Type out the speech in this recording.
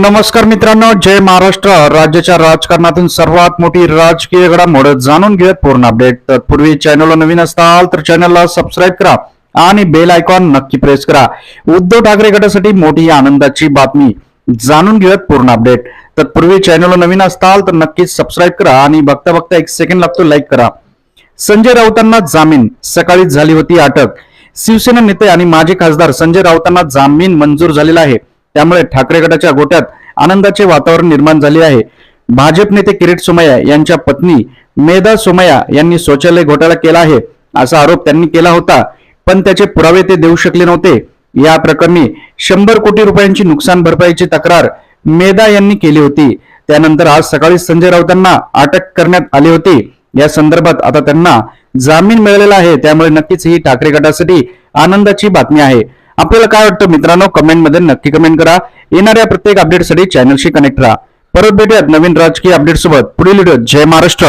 नमस्कार मित्रांनो जय महाराष्ट्र. राज्याच्या राजकारणातून सर्वात मोठी राजकीय घडामोड जाणून घेऊयात पूर्ण अपडेट. तत्पूर्वी चॅनलला नवीन असताल तर चॅनलला सबस्क्राईब करा आणि बेल आयकॉन नक्की प्रेस करा. उद्धव ठाकरे गटासाठी मोठी आनंदाची बातमी जाणून घेऊयात पूर्ण अपडेट. तत्पूर्वी चॅनलला नवीन असताल तर नक्कीच सबस्क्राईब करा आणि बघता बघता एक सेकंड लागतो लाईक करा. संजय राऊतांना जामीन. सकाळीच झाली होती अटक. शिवसेना नेते आणि माजी खासदार संजय राऊतांना जामीन मंजूर झालेला आहे. त्यामुळे ठाकरे गटाच्या गोट्यात आनंदाचे वातावरण निर्माण झाले आहे. भाजप नेते किरीट सोमय्या यांच्या पत्नी मेधा सोमय्या यांनी शौचालय घोटाळा केला आहे असा आरोप त्यांनी केला होता. पण त्याचे पुरावे ते देऊ शकले नव्हते. या प्रकरणी शंभर कोटी रुपयांची नुकसान भरपाईची तक्रार मेधा यांनी केली होती. त्यानंतर आज सकाळी संजय राऊतांना अटक करण्यात आली होती. या संदर्भात आता त्यांना जामीन मिळालेला आहे. त्यामुळे नक्कीच ही ठाकरे गटासाठी आनंदाची बातमी आहे. आपल्याला काय वाटतं मित्रांनो? कमेंटमध्ये नक्की कमेंट करा. येणाऱ्या प्रत्येक अपडेटसाठी चॅनलशी कनेक्ट राहा. परत भेटूयात नवीन राजकीय अपडेट सोबत. पुढील व्हिडिओ जय महाराष्ट्र.